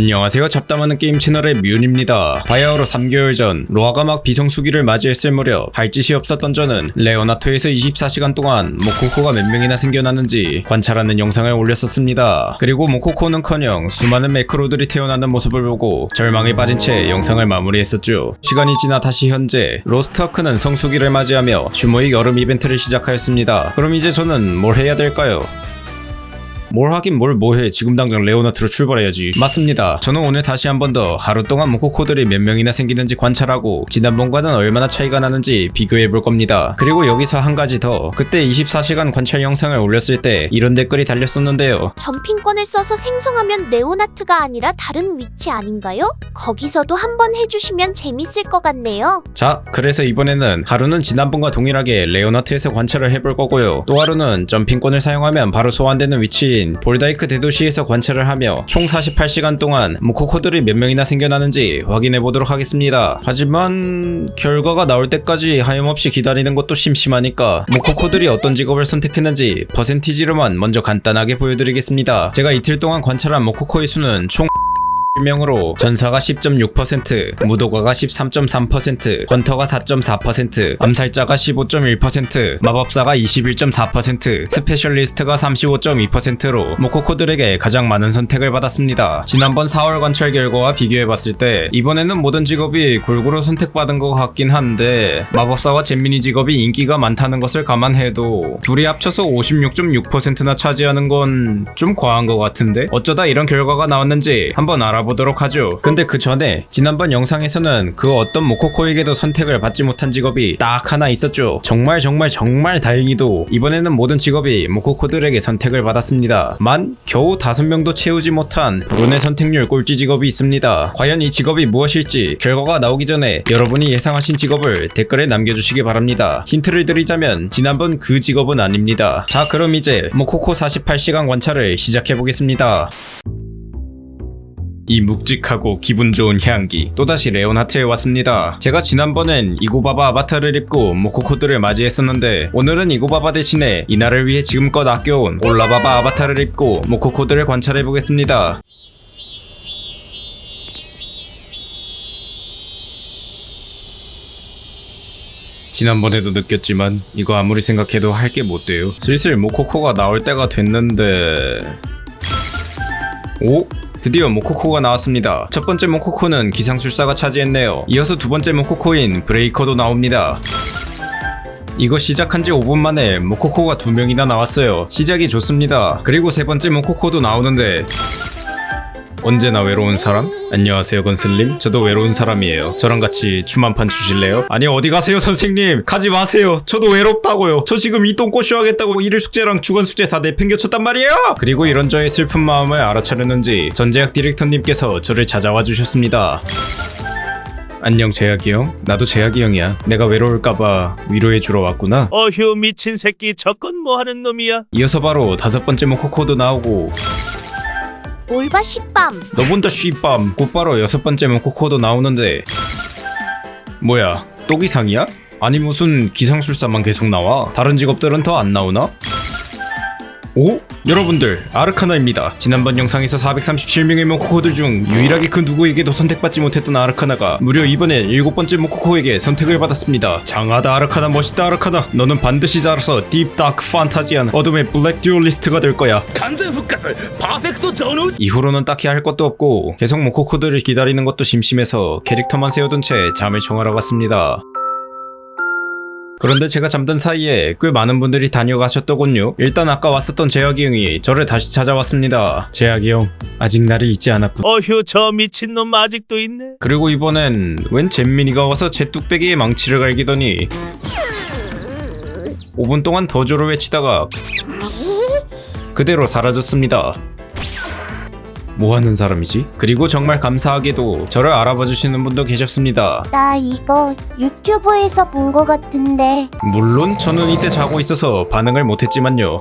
안녕하세요. 잡담하는 게임 채널의 뮤입니다. 바야흐로 3개월 전 로아가 막 비성수기를 맞이했을 무렵 할 짓이 없었던 저는 레오나토에서 24시간 동안 모코코가 몇 명이나 생겨나는지 관찰하는 영상을 올렸었습니다. 그리고 모코코는커녕 수많은 매크로들이 태어나는 모습을 보고 절망에 빠진 채 영상을 마무리했었죠. 시간이 지나 다시 현재 로스트아크는 성수기를 맞이하며 주모의 여름 이벤트를 시작하였습니다. 그럼 이제 저는 뭘 해야 될까요? 뭘 하긴 뭘 뭐해. 지금 당장 레오나트로 출발해야지. 맞습니다. 저는 오늘 다시 한 번 더 하루 동안 모코코들이 몇 명이나 생기는지 관찰하고 지난번과는 얼마나 차이가 나는지 비교해 볼 겁니다. 그리고 여기서 한 가지 더. 그때 24시간 관찰 영상을 올렸을 때 이런 댓글이 달렸었는데요. 점핑권을 써서 생성하면 레오나트가 아니라 다른 위치 아닌가요? 거기서도 한번 해주시면 재밌을 것 같네요. 자 그래서 이번에는 하루는 지난번과 동일하게 레오나트에서 관찰을 해볼 거고요. 또 하루는 점핑권을 사용하면 바로 소환되는 위치 인 볼다이크 대도시에서 관찰을 하며 총 48시간 동안 모코코들이 몇 명이나 생겨나는지 확인해 보도록 하겠습니다. 하지만 결과가 나올 때까지 하염없이 기다리는 것도 심심하니까 모코코들이 어떤 직업을 선택했는지 퍼센티지로만 먼저 간단하게 보여드리겠습니다. 제가 이틀 동안 관찰한 모코코의 수는 총 명으로 전사가 10.6%, 무도가가 13.3%, 헌터가 4.4%, 암살자가 15.1%, 마법사가 21.4%, 스페셜리스트가 35.2%로 모코코들에게 가장 많은 선택을 받았습니다. 지난번 4월 관찰 결과와 비교해봤을 때 이번에는 모든 직업이 골고루 선택받은 것 같긴 한데 마법사와 잼민이 직업이 인기가 많다는 것을 감안해도 둘이 합쳐서 56.6%나 차지하는 건 좀 과한 것 같은데 어쩌다 이런 결과가 나왔는지 한번 알아 보도록 하죠. 근데 그 전에 지난번 영상에서는 그 어떤 모코코에게도 선택을 받지 못한 직업이 딱 하나 있었죠. 정말 정말 정말 다행히도 이번에는 모든 직업이 모코코들에게 선택을 받았습니다. 만 겨우 다섯 명도 채우지 못한 불운의 선택률 꼴찌 직업이 있습니다. 과연 이 직업이 무엇일지 결과가 나오기 전에 여러분이 예상하신 직업을 댓글에 남겨주시기 바랍니다. 힌트를 드리자면 지난번 그 직업은 아닙니다. 자 그럼 이제 모코코 48시간 관찰을 시작해보겠습니다. 이 묵직하고 기분 좋은 향기 또다시 레온하트에 왔습니다. 제가 지난번엔 이고바바 아바타를 입고 모코코들을 맞이했었는데 오늘은 이고바바 대신에 이날을 위해 지금껏 아껴온 올라바바 아바타를 입고 모코코들을 관찰해보겠습니다. 지난번에도 느꼈지만 이거 아무리 생각해도 할 게 못 돼요. 슬슬 모코코가 나올 때가 됐는데. 오? 드디어 모코코가 나왔습니다. 첫 번째 모코코는 기상술사가 차지했네요. 이어서 두 번째 모코코인 브레이커도 나옵니다. 이거 시작한 지 5분 만에 모코코가 두 명이나 나왔어요. 시작이 좋습니다. 그리고 세 번째 모코코도 나오는데 언제나 외로운 사람? 안녕하세요 건슬님. 저도 외로운 사람이에요. 저랑 같이 춤 한판 추실래요? 아니 어디 가세요 선생님? 가지 마세요. 저도 외롭다고요. 저 지금 이 똥꼬 쇼하겠다고 일일 숙제랑 주간 숙제 다 내팽겨쳤단 말이에요! 그리고 이런 저의 슬픈 마음을 알아차렸는지 전제학 디렉터님께서 저를 찾아와 주셨습니다. 안녕 재학이 형. 나도 재학이 형이야. 내가 외로울까봐 위로해 주러 왔구나. 어휴 미친 새끼. 저건 뭐하는 놈이야? 이어서 바로 다섯 번째 모 코코도 나오고 올바 시밤. 너 본다 쉬밤 곧바로 여섯 번째 모코코도 나오는데 뭐야 또 기상이야? 아니 무슨 기상술사만 계속 나와 다른 직업들은 더 안 나오나? 오? 여러분들 아르카나입니다. 지난번 영상에서 437명의 모코코들 중 유일하게 그 누구에게도 선택받지 못했던 아르카나가 무려 이번엔 7번째 모코코에게 선택을 받았습니다. 장하다 아르카나 멋있다 아르카나. 너는 반드시 자라서 딥 다크 판타지한 어둠의 블랙 듀얼리스트가 될 거야. 강제 흑가설 파펙트 전우 이후로는 딱히 할 것도 없고 계속 모코코들을 기다리는 것도 심심해서 캐릭터만 세워둔 채 잠을 청하러 갔습니다. 그런데 제가 잠든 사이에 꽤 많은 분들이 다녀가셨더군요. 일단 아까 왔었던 재학이 형이 저를 다시 찾아왔습니다. 재학이 형, 아직 날이 잊지 않았군. 어휴 저 미친놈 아직도 있네 그리고 이번엔 웬 잼민이가 와서 제 뚝배기에 망치를 갈기더니 5분 동안 더조를 외치다가 그대로 사라졌습니다. 뭐 하는 사람이지? 그리고 정말 감사하게도 저를 알아봐 주시는 분도 계셨습니다. 나 이거 유튜브에서 본것 같은데 물론 저는 이때 자고 있어서 반응을 못했지만요.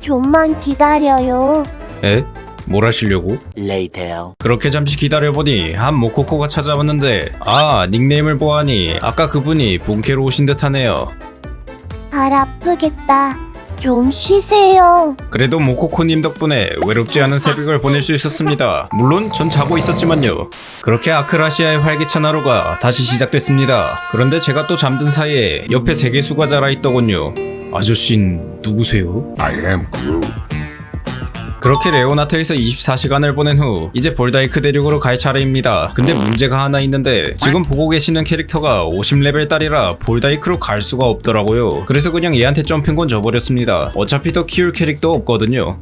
좀만 기다려요. 에? 뭘 하시려고? Later. 그렇게 잠시 기다려보니 한 모코코가 찾아왔는데 아 닉네임을 보아하니 아까 그분이 본캐로 오신 듯하네요. 발 아프겠다. 좀 쉬세요. 그래도 모코코님 덕분에 외롭지 않은 새벽을 보낼 수 있었습니다. 물론 전 자고 있었지만요. 그렇게 아크라시아의 활기찬 하루가 다시 시작됐습니다. 그런데 제가 또 잠든 사이에 옆에 세계수가 자라 있더군요. 아저씨는 누구세요? I am Groot. 그렇게 레오나트에서 24시간을 보낸 후 이제 볼다이크 대륙으로 갈 차례입니다. 근데 문제가 하나 있는데 지금 보고 계시는 캐릭터가 50레벨 딸이라 볼다이크로 갈 수가 없더라고요. 그래서 그냥 얘한테 점핑권 줘버렸습니다. 어차피 더 키울 캐릭터 없거든요.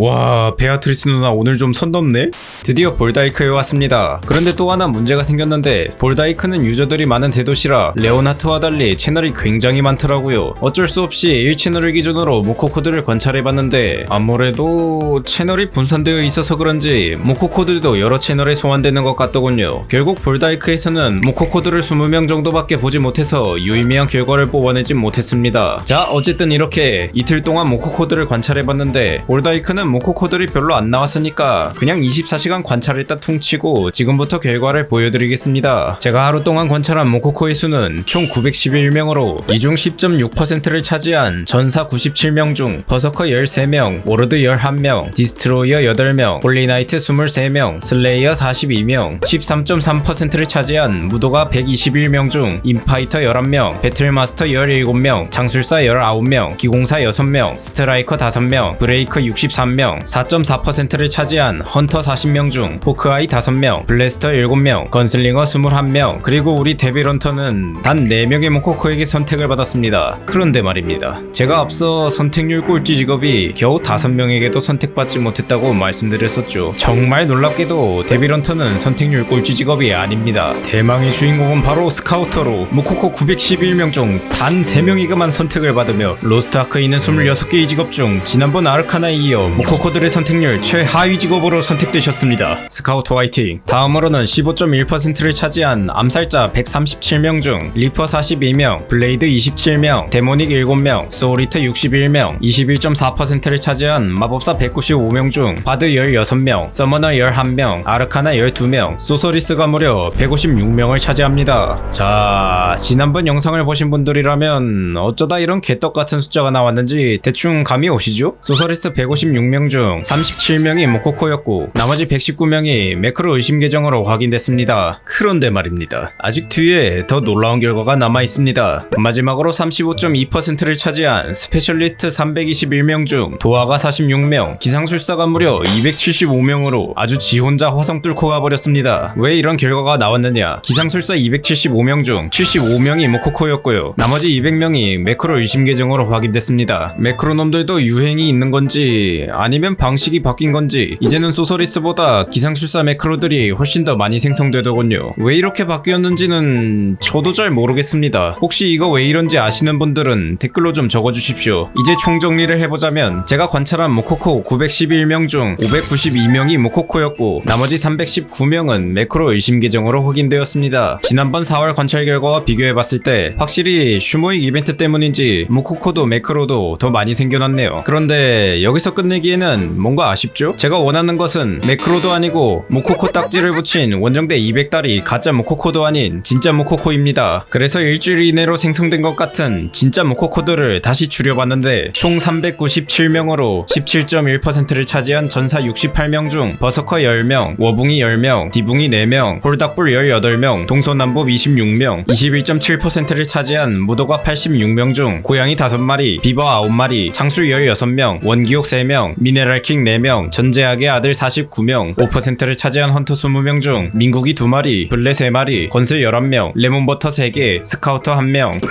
와 베아트리스 누나 오늘 좀선 넘네? 드디어 볼다이크에 왔습니다. 그런데 또 하나 문제가 생겼는데 볼다이크는 유저들이 많은 대도시라 레오나트와 달리 채널이 굉장히 많더라고요. 어쩔 수 없이 1채널을 기준으로 모코코드를 관찰해봤는데 아무래도 채널이 분산되어 있어서 그런지 모코코들도 여러 채널에 소환되는 것 같더군요. 결국 볼다이크에서는 모코코드를 20명 정도밖에 보지 못해서 유의미한 결과를 뽑아내진 못했습니다. 자 어쨌든 이렇게 이틀 동안 모코코드를 관찰해봤는데 볼다이크는 모코코들이 별로 안 나왔으니까 그냥 24시간 관찰했다 퉁치고 지금부터 결과를 보여드리겠습니다. 제가 하루 동안 관찰한 모코코의 수는 총 911명으로 이 중 10.6%를 차지한 전사 97명 중 버서커 13명, 워로드 11명, 디스트로이어 8명, 홀리나이트 23명, 슬레이어 42명, 13.3%를 차지한 무도가 121명 중 인파이터 11명, 배틀마스터 17명, 장술사 19명, 기공사 6명, 스트라이커 5명, 브레이커 63명, 4.4%를 차지한 헌터 40명 중 포크아이 5명, 블래스터 7명, 건슬링어 21명, 그리고 우리 데빌런터는 단 4명의 모코코에게 선택을 받았습니다. 그런데 말입니다. 제가 앞서 선택률 꼴찌 직업이 겨우 5명에게도 선택받지 못했다고 말씀드렸었죠. 정말 놀랍게도 데빌런터는 선택률 꼴찌 직업이 아닙니다. 대망의 주인공은 바로 스카우터로 모코코 911명 중 단 3명이가만 선택을 받으며 로스트 아크에 있는 26개의 직업 중 지난번 아르카나에 이어 모코코들의 선택률 최하위 직업으로 선택되셨습니다. 스카우터 화이팅! 다음으로는 15.1%를 차지한 암살자 137명 중 리퍼 42명, 블레이드 27명, 데모닉 7명, 소울리터 61명, 21.4%를 차지한 마법사 195명 중 바드 16명, 서머너 11명, 아르카나 12명, 소서리스가 무려 156명을 차지합니다. 자, 지난번 영상을 보신 분들이라면 어쩌다 이런 개떡 같은 숫자가 나왔는지 대충 감이 오시죠? 소서리스 156명 중 37명이 모코코였고 나머지 119명이 매크로 의심 계정으로 확인됐습니다. 그런데 말입니다. 아직 뒤에 더 놀라운 결과가 남아 있습니다. 마지막으로 35.2%를 차지한 스페셜리스트 321명 중 도화가 46명, 기상술사가 무려 275명으로 아주 지 혼자 화성 뚫고 가버렸습니다. 왜 이런 결과가 나왔느냐? 기상술사 275명 중 75명이 모코코였고요. 나머지 200명이 매크로 의심 계정으로 확인됐습니다. 매크로 놈들도 유행이 있는 건지 아니면 방식이 바뀐 건지 이제는 소서리스보다 기상술사 매크로들이 훨씬 더 많이 생성되더군요. 왜 이렇게 바뀌었는지는 저도 잘 모르겠습니다. 혹시 이거 왜 이런지 아시는 분들은 댓글로 좀 적어주십시오. 이제 총정리를 해보자면 제가 관찰한 모코코 911명 중 592명이 모코코였고 나머지 319명은 매크로 의심 계정으로 확인되었습니다. 지난번 4월 관찰 결과와 비교해봤을 때 확실히 슈모익 이벤트 때문인지 모코코도 매크로도 더 많이 생겨났네요. 그런데 여기서 끝내기 에는 뭔가 아쉽죠? 제가 원하는 것은 매크로도 아니고 모코코 딱지를 붙인 원정대 200달이 가짜 모코코도 아닌 진짜 모코코입니다. 그래서 일주일 이내로 생성된 것 같은 진짜 모코코들을 다시 줄여봤는데 총 397명으로 17.1%를 차지한 전사 68명 중 버서커 10명, 워붕이 10명, 디붕이 4명, 홀닥불 18명, 동서남북 26명, 21.7%를 차지한 무도가 86명 중 고양이 5마리, 비버 9마리, 창술 16명, 원기옥 3명, 미네랄킹 4명, 전제학의 아들 49명, 5%를 차지한 헌터 20명 중 민국이 2마리, 블레 3마리, 건슬 11명, 레몬버터 3개, 스카우터 1명,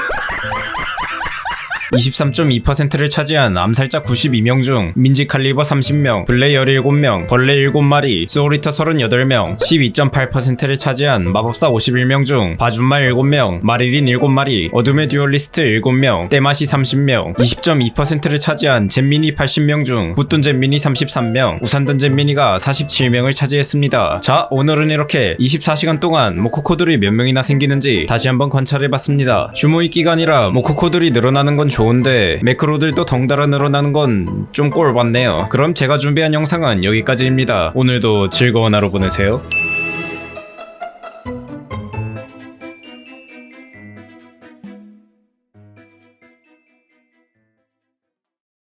23.2%를 차지한 암살자 92명 중 민지 칼리버 30명, 블레 17명, 벌레 7마리, 소울리터 38명, 12.8%를 차지한 마법사 51명 중 바준마 7명, 마리린 7마리, 어둠의 듀얼리스트 7명, 때마시 30명, 20.2%를 차지한 잼미니 80명 중 붙둔 잼미니 33명, 우산든 잼미니가 47명을 차지했습니다. 자, 오늘은 이렇게 24시간 동안 모코코들이 몇 명이나 생기는지 다시 한번 관찰해봤습니다. 주모익 기간이라 모코코들이 늘어나는 건 좋은데 매크로들도 덩달아 늘어나는 건 좀 꼴봤네요. 그럼 제가 준비한 영상은 여기까지입니다. 오늘도 즐거운 하루 보내세요.